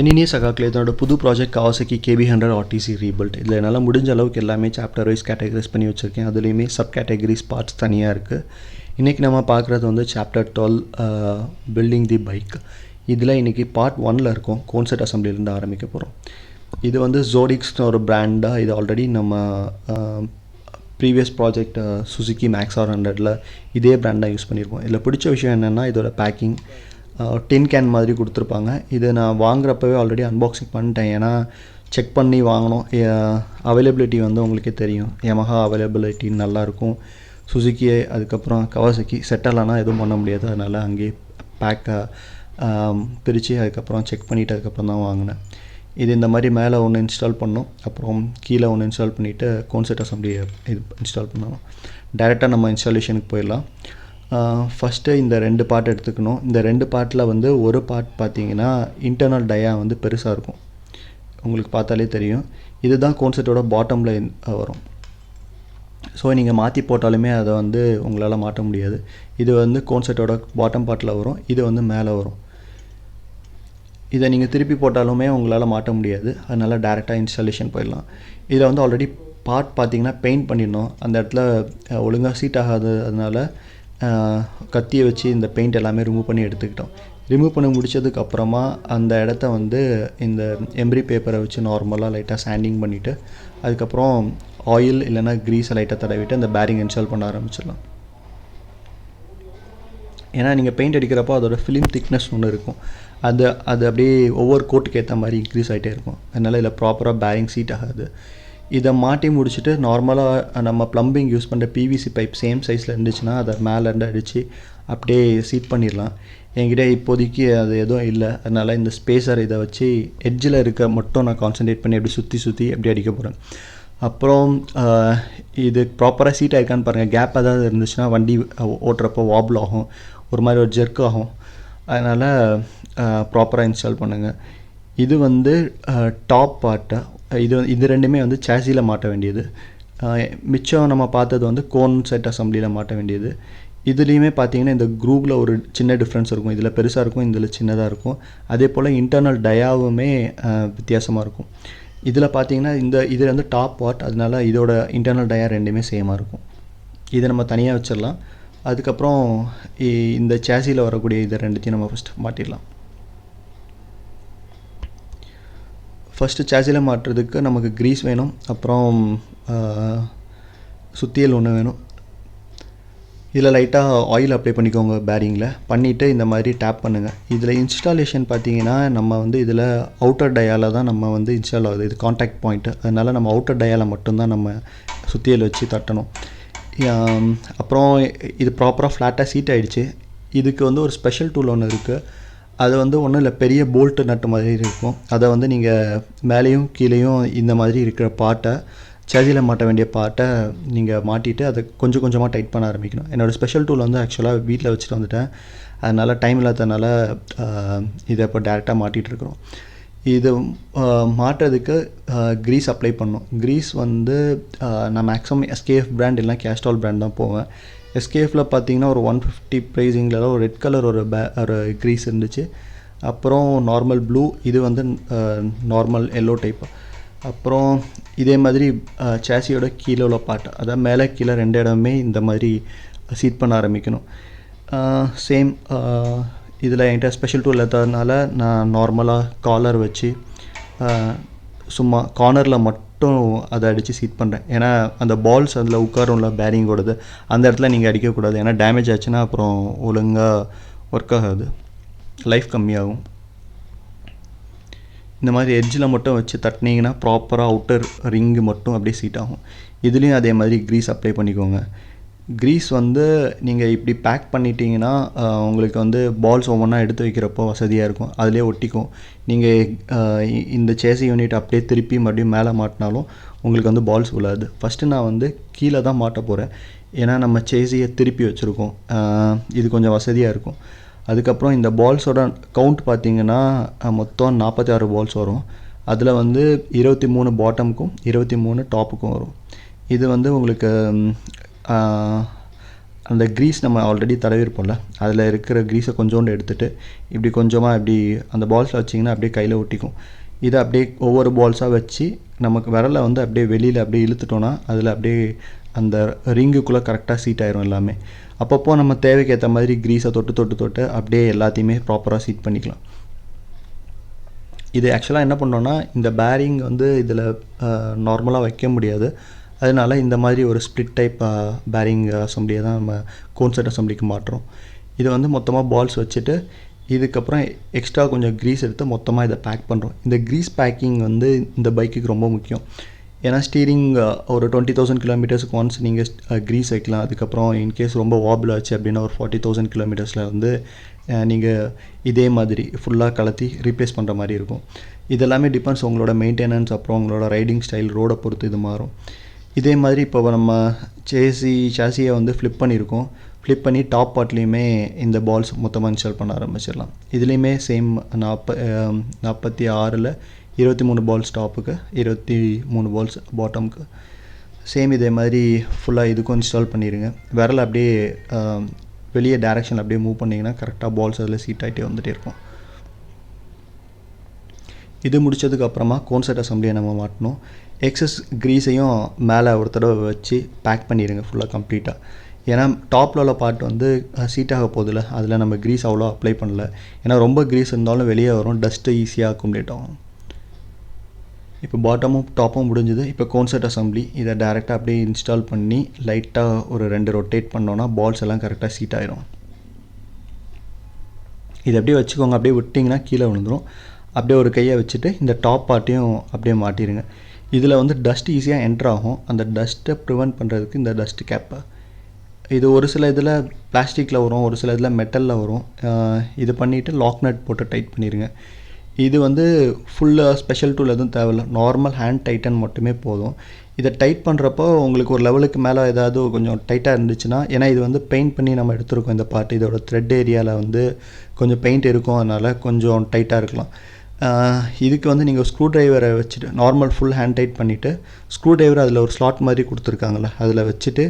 என்னினே சகாக்கள் இதனோட புது project Kawasaki KB hundred RTC rebuild இதில் என்னால் முடிஞ்ச அளவுக்கு எல்லாமே சாப்டர் வைஸ் கேட்டகரைஸ் பண்ணி வச்சுருக்கேன். அதுலேயுமே சப் கேட்டகரிஸ் பார்ட்ஸ் தனியாக இருக்குது இன்றைக்கி நம்ம பார்க்குறது வந்து chapter twelve building the bike இதில் இன்றைக்கி பார்ட் ஒனில் இருக்கும். கோன்செட் அசம்பிளிலேருந்து ஆரம்பிக்க போகிறோம் இது வந்து ஜோடிக்ஸ்னு ஒரு பிராண்டாக இது ஆல்ரெடி நம்ம previous project Suzuki Max R ஹண்ட்ரடில் இதே பிராண்டாக யூஸ் பண்ணியிருக்கோம் இதில் பிடிச்ச விஷயம் என்னென்னா இதோட பேக்கிங் டின் கேன் மாதிரி கொடுத்துருப்பாங்க. இது நான் வாங்குறப்பவே ஆல்ரெடி அன்பாக்சிங் பண்ணிட்டேன். ஏன்னா செக் பண்ணி வாங்கினோம் அவைலபிலிட்டி வந்து உங்களுக்கே தெரியும். யமஹா அவைலபிலிட்டி நல்லாயிருக்கும். சுசுக்கி அதுக்கப்புறம் கவாசக்கி செட்டலானா எதுவும் பண்ண முடியாது. அதனால் அங்கேயே பேக்கை பிரித்து அதுக்கப்புறம் செக் பண்ணிவிட்டு அதுக்கப்புறம் தான் வாங்கினேன். இது இந்த மாதிரி மேலே ஒன்று இன்ஸ்டால் பண்ணோம். அப்புறம் கீழே ஒன்று இன்ஸ்டால் பண்ணிவிட்டு கோன்செட் அசம்பிளி இது இன்ஸ்டால் பண்ணணும் டேரெக்டாக நம்ம இன்ஸ்டாலேஷனுக்கு போயிடலாம். ஃபஸ்ட்டு இந்த ரெண்டு பார்ட் எடுத்துக்கணும். இந்த ரெண்டு பார்ட்டில் வந்து ஒரு பார்ட் பார்த்தீங்கன்னா இன்டர்னல் டயா வந்து பெருசாக இருக்கும். உங்களுக்கு பார்த்தாலே தெரியும். இதுதான் கோன்செட்டோட பாட்டமில் வரும். ஸோ நீங்கள் மாற்றி போட்டாலுமே அதை வந்து உங்களால் மாட்ட முடியாது. இது வந்து கோன்செட்டோட பாட்டம் பார்ட்டில் வரும். இது வந்து மேலே வரும். இதை நீங்கள் திருப்பி போட்டாலுமே உங்களால் மாட்ட முடியாது. அதனால் டேரெக்டாக இன்ஸ்டாலேஷன் போயிடலாம். இதில் வந்து ஆல்ரெடி பார்ட் பார்த்தீங்கன்னா பெயிண்ட் பண்ணிடணும். அந்த இடத்துல ஒழுங்காக சீட் ஆகாது அதனால் கத்தியை வச்சு இந்த பெயிண்ட் எல்லாமே ரிமூவ் பண்ணி எடுத்துக்கிட்டோம். ரிமூவ் பண்ணி முடித்ததுக்கப்புறமா அந்த இடத்த வந்து இந்த எம்ப்ரி பேப்பரை வச்சு நார்மலாக லைட்டாக சாண்டிங் பண்ணிவிட்டு அதுக்கப்புறம் ஆயில் இல்லைனா க்ரீஸை லைட்டாக தடவிட்டு அந்த பேரிங் இன்ஸ்டால் பண்ண ஆரம்பிச்சிடலாம். ஏன்னா நீங்கள் பெயிண்ட் அடிக்கிறப்போ அதோட ஃபிலிம் திக்னஸ் ஒன்று இருக்கும். அது அது அப்படியே ஒவ்வொரு கோட்டுக்கு ஏற்ற மாதிரி இன்க்ரீஸ் ஆகிட்டே இருக்கும். அதனால் இதில் ப்ராப்பராக பேரிங் சீட் ஆகாது. இதை மாட்டி முடிச்சுட்டு நார்மலாக நம்ம ப்ளம்பிங் யூஸ் பண்ணுற பிவிசி பைப் சேம் சைஸில் இருந்துச்சுன்னா அதை மேலேருந்து அடித்து அப்படியே சீட் பண்ணிடலாம். என்கிட்ட இப்போதைக்கு அது எதுவும் இல்லை. அதனால் இந்த ஸ்பேஸர் இதை வச்சு எட்ஜில் இருக்க மட்டும் நான் கான்சன்ட்ரேட் பண்ணி அப்படி சுற்றி சுற்றி அப்படி அடிக்க போகிறேன் அப்புறம் இது ப்ராப்பராக சீட் ஆயிருக்கான்னு பாருங்கள் கேப் ஏதாவது இருந்துச்சுன்னா வண்டி ஓட்டுறப்போ வாபிள் ஆகும். ஒரு மாதிரி ஒரு ஜெர்க் ஆகும். அதனால் ப்ராப்பராக இன்ஸ்டால் பண்ணுங்கள் இது வந்து டாப் பார்ட்டை இது இது ரெண்டுமே வந்து சேசியில் மாட்ட வேண்டியது. மிச்சம் நம்ம பார்த்தது வந்து கோன் செட் அசம்பிளியில் மாட்ட வேண்டியது. இதுலேயுமே பார்த்தீங்கன்னா இந்த குரூப்பில் ஒரு சின்ன டிஃப்ரென்ஸ் இருக்கும். இதில் பெருசாக இருக்கும் இதில் சின்னதாக இருக்கும். அதே போல் இன்டர்னல் டயாவுமே வித்தியாசமாக இருக்கும். இதில் பார்த்தீங்கன்னா இந்த இது வந்து டாப் பார்ட் அதனால இதோட இன்டர்னல் டயா ரெண்டுமே சேமாக இருக்கும். இதை நம்ம தனியாக வச்சிடலாம். அதுக்கப்புறம் இந்த சேசியில் வரக்கூடிய இதை ரெண்டுத்தையும் நம்ம ஃபஸ்ட் மாட்டிடலாம். ஃபஸ்ட்டு சேசியில் மாட்டுறதுக்கு நமக்கு க்ரீஸ் வேணும். அப்புறம் சுத்தியல் ஒன்று வேணும். இதில் லைட்டாக ஆயில் அப்ளை பண்ணிக்கோங்க பேரிங்கில் பண்ணிவிட்டு இந்த மாதிரி டேப் பண்ணுங்கள் இதில் இன்ஸ்டாலேஷன் பார்த்தீங்கன்னா நம்ம வந்து இதில் அவுட்டர் டயாவில் தான் நம்ம வந்து இன்ஸ்டால் ஆகுது. இது காண்டாக்ட் பாயிண்ட்டு அதனால் நம்ம அவுட்டர் டயாவில் மட்டும்தான் நம்ம சுத்தியல் வச்சு தட்டணும். அப்புறம் இது ப்ராப்பராக ஃப்ளாட்டாக சீட் ஆகிடுச்சு இதுக்கு வந்து ஒரு ஸ்பெஷல் டூல் ஒன்று இருக்குது அது வந்து ஒன்றும் இல்லை பெரிய போல்ட்டு நட்டு மாதிரி இருக்கும். அதை வந்து நீங்கள் மேலேயும் கீழேயும் இந்த மாதிரி இருக்கிற பாட்டை சதியில் மாட்ட வேண்டிய பாட்டை நீங்கள் மாட்டிட்டு அதை கொஞ்சம் கொஞ்சமாக டைட் பண்ண ஆரம்பிக்கணும். என்னோடய ஸ்பெஷல் டூல் வந்து ஆக்சுவலாக வீட்டில் வச்சுட்டு வந்துட்டேன். அதனால் டைம் இல்லாததுனால இதை இப்போ டேரெக்டாக மாட்டிகிட்டு இருக்கிறோம். இது மாட்டுறதுக்கு க்ரீஸ் அப்ளை பண்ணோம் க்ரீஸ் வந்து நான் மேக்ஸிமம் எஸ்கேஎஃப் பிராண்ட் இல்லைனா கேஸ்டால் பிராண்ட் தான் போவேன். எஸ்கேஎஃபில் பார்த்தீங்கன்னா ஒரு ஒன் ஃபிஃப்டி ப்ரைஸிங்கில் ஒரு ரெட் கலர் ஒரு பே ஒரு க்ரீஸ் இருந்துச்சு. அப்புறம் நார்மல் ப்ளூ இது வந்து நார்மல் எல்லோ டைப் அப்புறம் இதே மாதிரி சேசியோட கீழே உள்ள பாட்டு அதாவது மேலே கீழே ரெண்டு இடமே இந்த மாதிரி சீட் பண்ண ஆரம்பிக்கணும். சேம் இதில் என்கிட்ட ஸ்பெஷல் டூல் இல்லாததுனால நான் நார்மலாக காலர் வச்சு சும்மா கார்னரில் மட்டும் மட்டும் அதை அடித்து சீட் பண்ணுறேன் ஏன்னா அந்த பால்ஸ் அதில் உட்காரும்ல பேரிங்கோடது அந்த இடத்துல நீங்கள் அடிக்கக்கூடாது. ஏன்னா டேமேஜ் ஆச்சுன்னா அப்புறம் ஒழுங்காக ஒர்க் ஆகாது. லைஃப் கம்மியாகும். இந்த மாதிரி எட்ஜில் மட்டும் வச்சு தட்டினீங்கன்னா ப்ராப்பராக அவுட்டர் ரிங்கு மட்டும் அப்படியே சீட் ஆகும். இதுலேயும் அதே மாதிரி க்ரீஸ் அப்ளை பண்ணிக்கோங்க. க்ரீஸ் வந்து நீங்கள் இப்படி பேக் பண்ணிட்டீங்கன்னா உங்களுக்கு வந்து பால்ஸ் ஒவ்வொன்றா எடுத்து வைக்கிறப்போ வசதியாக இருக்கும். அதிலே ஒட்டிக்கும். நீங்கள் இந்த சேசி யூனிட் அப்படியே திருப்பி மறுபடியும் மேலே மாட்டினாலும் உங்களுக்கு வந்து பால்ஸ் விழாது. ஃபஸ்ட்டு நான் வந்து கீழே தான் மாட்ட போகிறேன் ஏன்னா நம்ம சேசியை திருப்பி வச்சுருக்கோம். இது கொஞ்சம் வசதியாக இருக்கும். அதுக்கப்புறம் இந்த பால்ஸோட கவுண்ட் பார்த்திங்கன்னா மொத்தம் நாற்பத்தி ஆறு பால்ஸ் வரும். அதில் வந்து இருபத்தி மூணு பாட்டமுக்கும் இருபத்தி மூணு டாப்புக்கும் வரும். இது வந்து உங்களுக்கு அந்த க்ரீஸ் நம்ம ஆல்ரெடி தடவிருப்போம்ல அதில் இருக்கிற க்ரீஸை கொஞ்சோண்டு எடுத்துகிட்டு இப்படி கொஞ்சமாக இப்படி அந்த பால்ஸில் வச்சிங்கன்னா அப்படியே கையில் ஒட்டிக்கும். இதை அப்படியே ஒவ்வொரு பால்ஸாக வச்சு நமக்கு விரலை வந்து அப்படியே வெளியில் அப்படியே இழுத்துட்டோன்னா அதில் அப்படியே அந்த ரிங்குக்குள்ளே கரெக்டாக சீட் ஆயிரும் எல்லாமே. அப்பப்போ நம்ம தேவைக்கு ஏற்ற மாதிரி க்ரீஸை தொட்டு தொட்டு தொட்டு அப்படியே எல்லாத்தையுமே ப்ராப்பராக சீட் பண்ணிக்கலாம். இது ஆக்சுவலாக என்ன பண்ணோன்னா இந்த பேரிங் வந்து இதில் நார்மலாக வைக்க முடியாது. அதனால இந்த மாதிரி ஒரு ஸ்ப்ளிட் டைப் பேரிங் அசம்பிளியை தான் நம்ம கோன்செட் அசம்பிளிக்கு மாட்டுறோம் இது வந்து மொத்தமாக பால்ஸ் வச்சுட்டு இதுக்கப்புறம் எக்ஸ்ட்ரா கொஞ்சம் க்ரீஸ் எடுத்து மொத்தமாக இதை பேக் பண்ணுறோம் இந்த க்ரீஸ் பேக்கிங் வந்து இந்த பைக்குக்கு ரொம்ப முக்கியம். ஏன்னா ஸ்டீரிங் ஒரு டுவெண்ட்டி தௌசண்ட் கிலோமீட்டர்ஸ்க்கு ஒன்ஸ் நீங்கள் க்ரீஸ் வைக்கலாம். அதுக்கப்புறம் இன்கேஸ் ரொம்ப வாபிள் ஆச்சு அப்படின்னா ஒரு ஃபார்ட்டி தௌசண்ட் கிலோமீட்டர்ஸில் வந்து நீங்கள் இதே மாதிரி ஃபுல்லாக கலத்தி ரீப்ளேஸ் பண்ணுற மாதிரி இருக்கும். இதெல்லாமே டிபெண்ட்ஸ் உங்களோட மெயின்டெனன்ஸ் அப்புறம் உங்களோட ரைடிங் ஸ்டைல் ரோடை பொறுத்து இது மாறும். இதே மாதிரி இப்போ நம்ம சேசி சாசியை வந்து ஃப்ளிப் பண்ணியிருக்கோம். ஃப்ளிப் பண்ணி டாப் பார்ட்லேயுமே இந்த பால்ஸ் மொத்தமாக இன்ஸ்டால் பண்ண ஆரம்பிச்சிடலாம். இதுலேயுமே சேம் நாற்ப நாற்பத்தி ஆறில் இருபத்தி மூணு பால்ஸ் டாப்புக்கு இருபத்தி மூணு பால்ஸ் பாட்டமுக்கு சேம் இதே மாதிரி ஃபுல்லாக இதுக்கும் இன்ஸ்டால் பண்ணிடுங்க விரல் அப்படியே வெளியே டேரெக்ஷன் அப்படியே மூவ் பண்ணிங்கன்னா கரெக்டாக பால்ஸ் அதில் சீட் ஆகிட்டே வந்துகிட்டே இருக்கும். இது முடித்ததுக்கு அப்புறமா கோன்செட் அசம்பிளியை நம்ம மாட்டணும். எக்ஸஸ் க்ரீஸையும் மேலே ஒரு தடவை வச்சு பேக் பண்ணிடுங்க ஃபுல்லாக கம்ப்ளீட்டாக ஏன்னா டாப்பில் உள்ள பார்ட் வந்து சீட்டாக ஆக போதில்ல அதில் நம்ம க்ரீஸ் அவ்வளோ அப்ளை பண்ணல. ஏன்னா ரொம்ப க்ரீஸ் இருந்தாலும் வெளியே வரும். டஸ்ட்டு ஈஸியாக அக்குமுலேட் ஆகும். இப்போ பாட்டமும் டாப்பும் முடிஞ்சது. இப்போ கோன்செட் அசம்பிளி இதை டேரெக்டாக அப்படியே இன்ஸ்டால் பண்ணி லைட்டாக ஒரு ரெண்டு ரொட்டேட் பண்ணோன்னா பால்ஸ் எல்லாம் கரெக்டாக சீட் ஆயிரும். இதை அப்படியே வச்சுக்கோங்க. அப்படியே விட்டிங்கன்னா கீழே விழுந்துடும் அப்படியே ஒரு கையை வச்சுட்டு இந்த டாப் பார்ட்டையும் அப்படியே மாட்டிடுங்க இதில் வந்து டஸ்ட் ஈஸியாக என்ட்ரு ஆகும். அந்த டஸ்ட்டை ப்ரிவெண்ட் பண்ணுறதுக்கு இந்த டஸ்ட் கேப்பை இது ஒரு சில இதில் பிளாஸ்டிக்கில் வரும் ஒரு சில இதில் மெட்டலில் வரும். இது பண்ணிவிட்டு லாக் நட் போட்டு டைட் பண்ணிடுங்க இது வந்து ஃபுல்லாக ஸ்பெஷல் டூல் எதுவும் தேவையில்ல. நார்மல் ஹேண்ட் டைட்டன் மட்டுமே போதும். இதை டைட் பண்ணுறப்போ உங்களுக்கு ஒரு லெவலுக்கு மேலே ஏதாவது கொஞ்சம் டைட்டாக இருந்துச்சுன்னா ஏன்னா இது வந்து பெயிண்ட் பண்ணி நம்ம எடுத்துருக்கோம் இந்த பார்ட் இதோட த்ரெட் ஏரியாவில் வந்து கொஞ்சம் பெயிண்ட் இருக்கும். அதனால் கொஞ்சம் டைட்டாக இருக்கலாம். இதுக்கு வந்து நீங்கள் ஸ்க்ரூ ட்ரைவரை வச்சுட்டு நார்மல் ஃபுல் ஹேண்ட் டைட் பண்ணிவிட்டு ஸ்க்ரூ ட்ரைவர் அதில் ஒரு ஸ்லாட் மாதிரி கொடுத்துருக்காங்கள அதில் வச்சுட்டு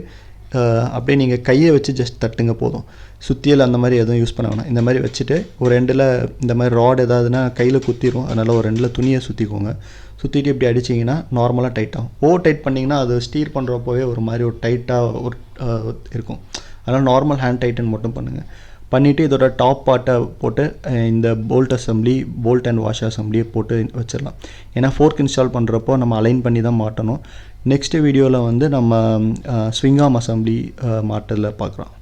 அப்படியே நீங்கள் கையை வச்சு ஜஸ்ட் தட்டுங்க போதும். சுத்தியல் அந்த மாதிரி எதுவும் யூஸ் பண்ண வேணாம். இந்த மாதிரி வச்சுட்டு ஒரு ரெண்டில் இந்த மாதிரி ராட் ஏதாவதுன்னா கையில் குத்திரும். அதனால் ஒரு ரெண்டில் துணியை சுற்றிக்கோங்க சுற்றிட்டு இப்படி அடிச்சிங்கன்னா நார்மலாக டைட் ஆகும். ஓவர் டைட் பண்ணிங்கன்னா அது ஸ்டீர் பண்ணுறப்போவே ஒரு மாதிரி ஒரு டைட்டாக ஒரு இருக்கும். அதனால் நார்மல் ஹேண்ட் டைட்டன் மட்டும் பண்ணுங்கள் பண்ணிவிட்டு இதோட டாப் பார்ட்டை போட்டு இந்த bolt assembly bolt and wash அசம்பிளியை போட்டு வச்சிடலாம். ஏன்னா ஃபோர்க் இன்ஸ்டால் பண்ணுறப்போ நம்ம அலைன் பண்ணி தான் மாட்டணும். நெக்ஸ்ட் வீடியோவில் வந்து நம்ம ஸ்விங்காம் அசம்பிளி மாட்டதில் பார்க்குறோம்